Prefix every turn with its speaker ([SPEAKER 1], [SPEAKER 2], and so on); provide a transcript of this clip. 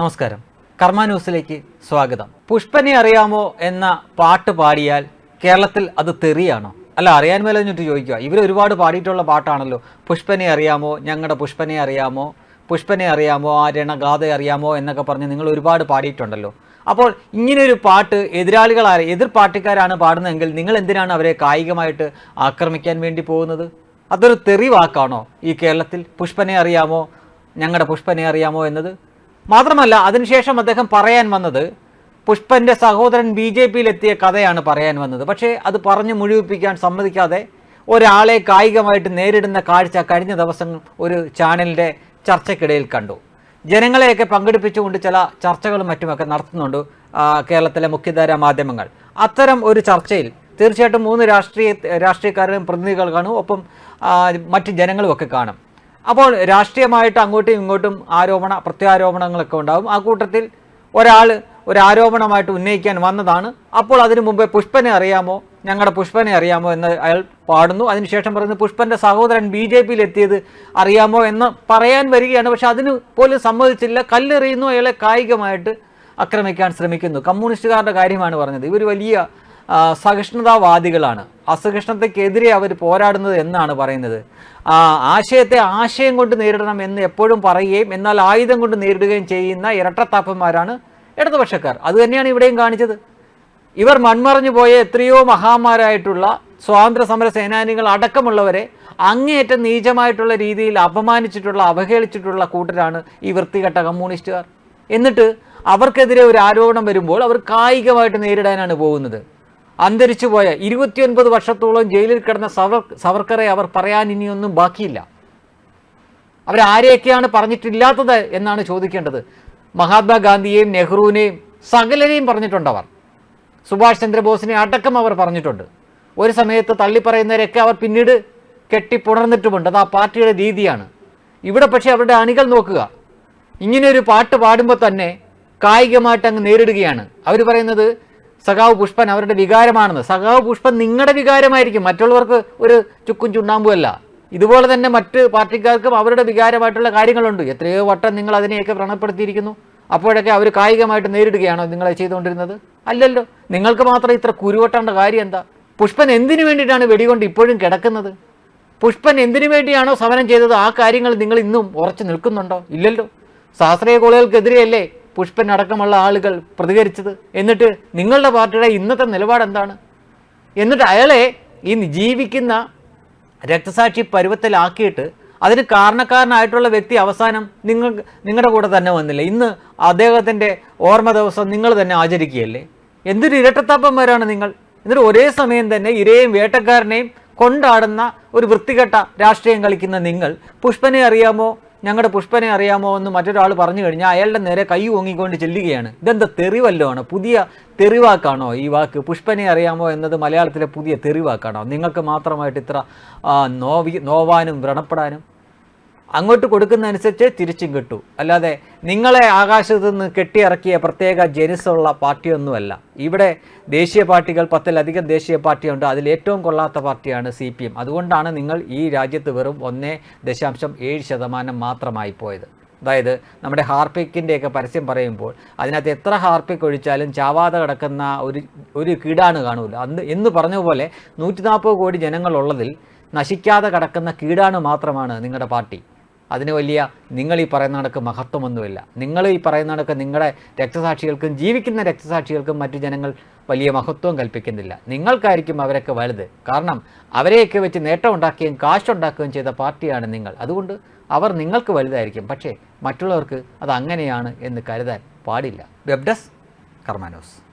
[SPEAKER 1] നമസ്കാരം. കർമ്മ ന്യൂസിലേക്ക് സ്വാഗതം. പുഷ്പനെ അറിയാമോ എന്ന പാട്ട് പാടിയാൽ കേരളത്തിൽ അത് തെറിയാണോ? അല്ല അറിയാൻ മേലഞ്ഞിട്ട് ചോദിക്കുക ഇവർ ഒരുപാട് പാടിയിട്ടുള്ള പാട്ടാണല്ലോ. പുഷ്പനെ അറിയാമോ? ഞങ്ങളുടെ പുഷ്പനെ അറിയാമോ? പുഷ്പനെ അറിയാമോ? ആ രണഗാഥ അറിയാമോ? എന്നൊക്കെ പറഞ്ഞ് നിങ്ങൾ ഒരുപാട് പാടിയിട്ടുണ്ടല്ലോ. അപ്പോൾ ഇങ്ങനെയൊരു പാട്ട് എതിരാളികളാണ് എതിർ പാർട്ടിക്കാരാണ് പാടുന്നതെങ്കിൽ നിങ്ങൾ എന്തിനാണ് അവരെ കായികമായിട്ട് ആക്രമിക്കാൻ വേണ്ടി പോകുന്നത്? അതൊരു തെറിവാക്കാണോ ഈ കേരളത്തിൽ? പുഷ്പനെ അറിയാമോ? ഞങ്ങളുടെ പുഷ്പനെ അറിയാമോ എന്നത്? മാത്രമല്ല അതിനുശേഷം അദ്ദേഹം പറയാൻ വന്നത് പുഷ്പന്റെ സഹോദരൻ ബി ജെ പിയിലെത്തിയ കഥയാണ് പറയാൻ വന്നത്. പക്ഷേ അത് പറഞ്ഞു മുഴുവിപ്പിക്കാൻ സമ്മതിക്കാതെ ഒരാളെ കായികമായിട്ട് നേരിടുന്ന കാഴ്ച കഴിഞ്ഞ ദിവസം ഒരു ചാനലിന്റെ ചർച്ചയ്ക്കിടയിൽ കണ്ടു. ജനങ്ങളെയൊക്കെ പങ്കെടുപ്പിച്ചുകൊണ്ട് ചില ചർച്ചകളും മറ്റുമൊക്കെ നടത്തുന്നുണ്ട് കേരളത്തിലെ മുഖ്യധാര മാധ്യമങ്ങൾ. അത്തരം ഒരു ചർച്ചയിൽ തീർച്ചയായിട്ടും മൂന്ന് രാഷ്ട്രീയ രാഷ്ട്രീയക്കാരും പ്രതിനിധികൾ കാണും ഒപ്പം മറ്റ് ജനങ്ങളും ഒക്കെ കാണും. അപ്പോൾ രാഷ്ട്രീയമായിട്ട് അങ്ങോട്ടും ഇങ്ങോട്ടും ആരോപണ പ്രത്യാരോപണങ്ങളൊക്കെ ഉണ്ടാകും ആ കൂട്ടത്തിൽ ഒരാൾ ഒരു ആരോപണമായിട്ട് ഉന്നയിക്കാൻ വന്നതാണ്. അപ്പോൾ അതിനു മുമ്പേ പുഷ്പനെ അറിയാമോ? ഞങ്ങളുടെ പുഷ്പനെ അറിയാമോ എന്ന് അയാൾ പാടുന്നു. അതിനുശേഷം പറയുന്നു പുഷ്പന്റെ സഹോദരൻ ബി ജെ പിയിൽ എത്തിയത് അറിയാമോ എന്ന് പറയാൻ വരികയാണ്. പക്ഷെ അതിന് പോലും സമ്മതിച്ചില്ല. കല്ലെറിയുന്നു. അയാളെ കായികമായിട്ട് ആക്രമിക്കാൻ ശ്രമിക്കുന്നു. കമ്മ്യൂണിസ്റ്റുകാരുടെ കാര്യമാണ് പറഞ്ഞത്. ഇവർ വലിയ സഹിഷ്ണുതാവാദികളാണ്. അസഹിഷ്ണുതയ്ക്കെതിരെ അവർ പോരാടുന്നത് എന്നാണ് പറയുന്നത്. ആശയത്തെ ആശയം കൊണ്ട് നേരിടണം എന്ന് എപ്പോഴും പറയുകയും എന്നാൽ ആയുധം കൊണ്ട് നേരിടുകയും ചെയ്യുന്ന ഇരട്ടത്താപ്പന്മാരാണ് ഇടതുപക്ഷക്കാർ. അത് തന്നെയാണ് ഇവിടെയും കാണിച്ചത്. ഇവർ മൺമറഞ്ഞു പോയ എത്രയോ മഹാന്മാരായിട്ടുള്ള സ്വാതന്ത്ര്യ സമര സേനാനികൾ അടക്കമുള്ളവരെ അങ്ങേയറ്റം നീചമായിട്ടുള്ള രീതിയിൽ അപമാനിച്ചിട്ടുള്ള അവഹേളിച്ചിട്ടുള്ള കൂട്ടരാണ് ഈ വൃത്തികെട്ട കമ്മ്യൂണിസ്റ്റുകാർ. എന്നിട്ട് അവർക്കെതിരെ ഒരു ആരോപണം വരുമ്പോൾ അവർ കായികമായിട്ട് നേരിടാനാണ് പോകുന്നത്. അന്തരിച്ചു പോയ ഇരുപത്തിയൊൻപത് വർഷത്തോളം ജയിലിൽ കിടന്ന സവർ സവർക്കറെ അവർ പറയാൻ ഇനിയൊന്നും ബാക്കിയില്ല. അവരാരെയൊക്കെയാണ് പറഞ്ഞിട്ടില്ലാത്തത് എന്നാണ് ചോദിക്കേണ്ടത്. മഹാത്മാഗാന്ധിയെയും നെഹ്റുവിനെയും സകലരെയും അവർ. സുഭാഷ് ചന്ദ്രബോസിനെ അടക്കം അവർ പറഞ്ഞിട്ടുണ്ട്. ഒരു സമയത്ത് തള്ളിപ്പറയുന്നവരൊക്കെ അവർ പിന്നീട് കെട്ടിപ്പുണർന്നിട്ടുമുണ്ട്. അത് ആ പാർട്ടിയുടെ രീതിയാണ്. ഇവിടെ പക്ഷേ അവരുടെ അണികൾ നോക്കുക. ഇങ്ങനെയൊരു പാട്ട് പാടുമ്പോൾ തന്നെ കായികമായിട്ട് അങ്ങ് നേരിടുകയാണ്. അവർ പറയുന്നത് സഖാവ് പുഷ്പൻ അവരുടെ വികാരമാണെന്ന്. സഖാവ് പുഷ്പൻ നിങ്ങളുടെ വികാരമായിരിക്കും. മറ്റുള്ളവർക്ക് ഒരു ചുക്കും ചുണ്ണാമ്പും അല്ല. ഇതുപോലെ തന്നെ മറ്റ് പാർട്ടിക്കാർക്കും അവരുടെ വികാരമായിട്ടുള്ള കാര്യങ്ങളുണ്ട്. എത്രയോ വട്ടം നിങ്ങൾ അതിനെയൊക്കെ വ്രണപ്പെടുത്തിയിരിക്കുന്നു. അപ്പോഴൊക്കെ അവർ കായികമായിട്ട് നേരിടുകയാണോ നിങ്ങളെ ചെയ്തുകൊണ്ടിരുന്നത്? അല്ലല്ലോ. നിങ്ങൾക്ക് മാത്രം ഇത്ര കുരുവട്ടേണ്ട കാര്യം എന്താ? പുഷ്പൻ എന്തിനു വേണ്ടിയിട്ടാണ് വെടികൊണ്ട് ഇപ്പോഴും കിടക്കുന്നത്? പുഷ്പൻ എന്തിനു വേണ്ടിയാണോ സമരം ചെയ്തത്? ആ കാര്യങ്ങൾ നിങ്ങൾ ഇന്നും ഉറച്ചു നിൽക്കുന്നുണ്ടോ? ഇല്ലല്ലോ. ശാസ്ത്രീയ കോളേജുകൾക്കെതിരെയല്ലേ പുഷ്പൻ അടക്കമുള്ള ആളുകൾ പ്രതികരിച്ചത്. എന്നിട്ട് നിങ്ങളുടെ പാർട്ടിയുടെ ഇന്നത്തെ നിലപാട് എന്താണ്? എന്നിട്ട് അയാളെ ഈ ജീവിക്കുന്ന രക്തസാക്ഷി പരുവത്തിലാക്കിയിട്ട് അതിന് കാരണക്കാരനായിട്ടുള്ള വ്യക്തി അവസാനം നിങ്ങൾ നിങ്ങളുടെ കൂടെ തന്നെ വന്നില്ല? ഇന്ന് അദ്ദേഹത്തിന്റെ ഓർമ്മ ദിവസം നിങ്ങൾ തന്നെ ആചരിക്കുകയല്ലേ? എന്തൊരു ഇരട്ടത്താപ്പന്മാരാണ് നിങ്ങൾ? എന്നിട്ട് ഒരേ സമയം തന്നെ ഇരയും വേട്ടക്കാരനെയും കൊണ്ടാടുന്ന ഒരു വൃത്തികെട്ട രാഷ്ട്രീയം കളിക്കുന്ന നിങ്ങൾ പുഷ്പനെ അറിയാമോ? ഞങ്ങളുടെ പുഷ്പനെ അറിയാമോ എന്ന് മറ്റൊരാൾ പറഞ്ഞു കഴിഞ്ഞാൽ അയാളുടെ നേരെ കൈ ഓങ്ങിക്കൊണ്ട് ചെല്ലുകയാണ്. ഇതെന്താ തെറിവല്ലോ പുതിയ തെറിവാക്കാണോ ഈ വാക്ക്? പുഷ്പനെ അറിയാമോ എന്നത് മലയാളത്തിലെ പുതിയ തെറിവാക്കാണോ? നിങ്ങൾക്ക് മാത്രമായിട്ട് ഇത്ര നോവി നോവാനും വ്രണപ്പെടാനും അങ്ങോട്ട് കൊടുക്കുന്നതനുസരിച്ച് തിരിച്ചും കിട്ടൂ. അല്ലാതെ നിങ്ങളെ ആകാശത്ത് നിന്ന് കെട്ടിയിറക്കിയ പ്രത്യേക ജനുസുള്ള പാർട്ടിയൊന്നുമല്ല. ഇവിടെ ദേശീയ പാർട്ടികൾ പത്തിലധികം ദേശീയ പാർട്ടിയുണ്ട്. അതിൽ ഏറ്റവും കൊള്ളാത്ത പാർട്ടിയാണ് സി പി എം. അതുകൊണ്ടാണ് നിങ്ങൾ ഈ രാജ്യത്ത് വെറും ഒന്നേ ദശാംശം ഏഴ് ശതമാനം മാത്രമായി പോയത്. അതായത് നമ്മുടെ ഹാർപ്പിക്കിന്റെയൊക്കെ പരസ്യം പറയുമ്പോൾ അതിനകത്ത് എത്ര ഹാർപിക് ഒഴിച്ചാലും ചാവാതെ കിടക്കുന്ന ഒരു ഒരു കീടാണ് കാണൂല. അന്ന് എന്ന് പറഞ്ഞ പോലെ നൂറ്റി നാൽപ്പത് കോടി ജനങ്ങളുള്ളതിൽ നശിക്കാതെ കിടക്കുന്ന കീടാണ് മാത്രമാണ് നിങ്ങളുടെ പാർട്ടി. അതിന് വലിയ നിങ്ങൾ ഈ പറയുന്ന കണക്ക് മഹത്വമൊന്നുമില്ല. നിങ്ങൾ ഈ പറയുന്ന കണക്ക് നിങ്ങളുടെ രക്തസാക്ഷികൾക്കും ജീവിക്കുന്ന രക്തസാക്ഷികൾക്കും മറ്റു ജനങ്ങൾ വലിയ മഹത്വം കൽപ്പിക്കുന്നില്ല. നിങ്ങൾക്കായിരിക്കും അവരൊക്കെ വലുത്. കാരണം അവരെയൊക്കെ വെച്ച് നേട്ടം ഉണ്ടാക്കുകയും കാശുണ്ടാക്കുകയും ചെയ്ത പാർട്ടിയാണ് നിങ്ങൾ. അതുകൊണ്ട് അവർ നിങ്ങൾക്ക് വലുതായിരിക്കും. പക്ഷേ മറ്റുള്ളവർക്ക് അത് അങ്ങനെയാണ് എന്ന് കരുതാൻ പാടില്ല. വെബ്ഡസ് കർമാനോസ്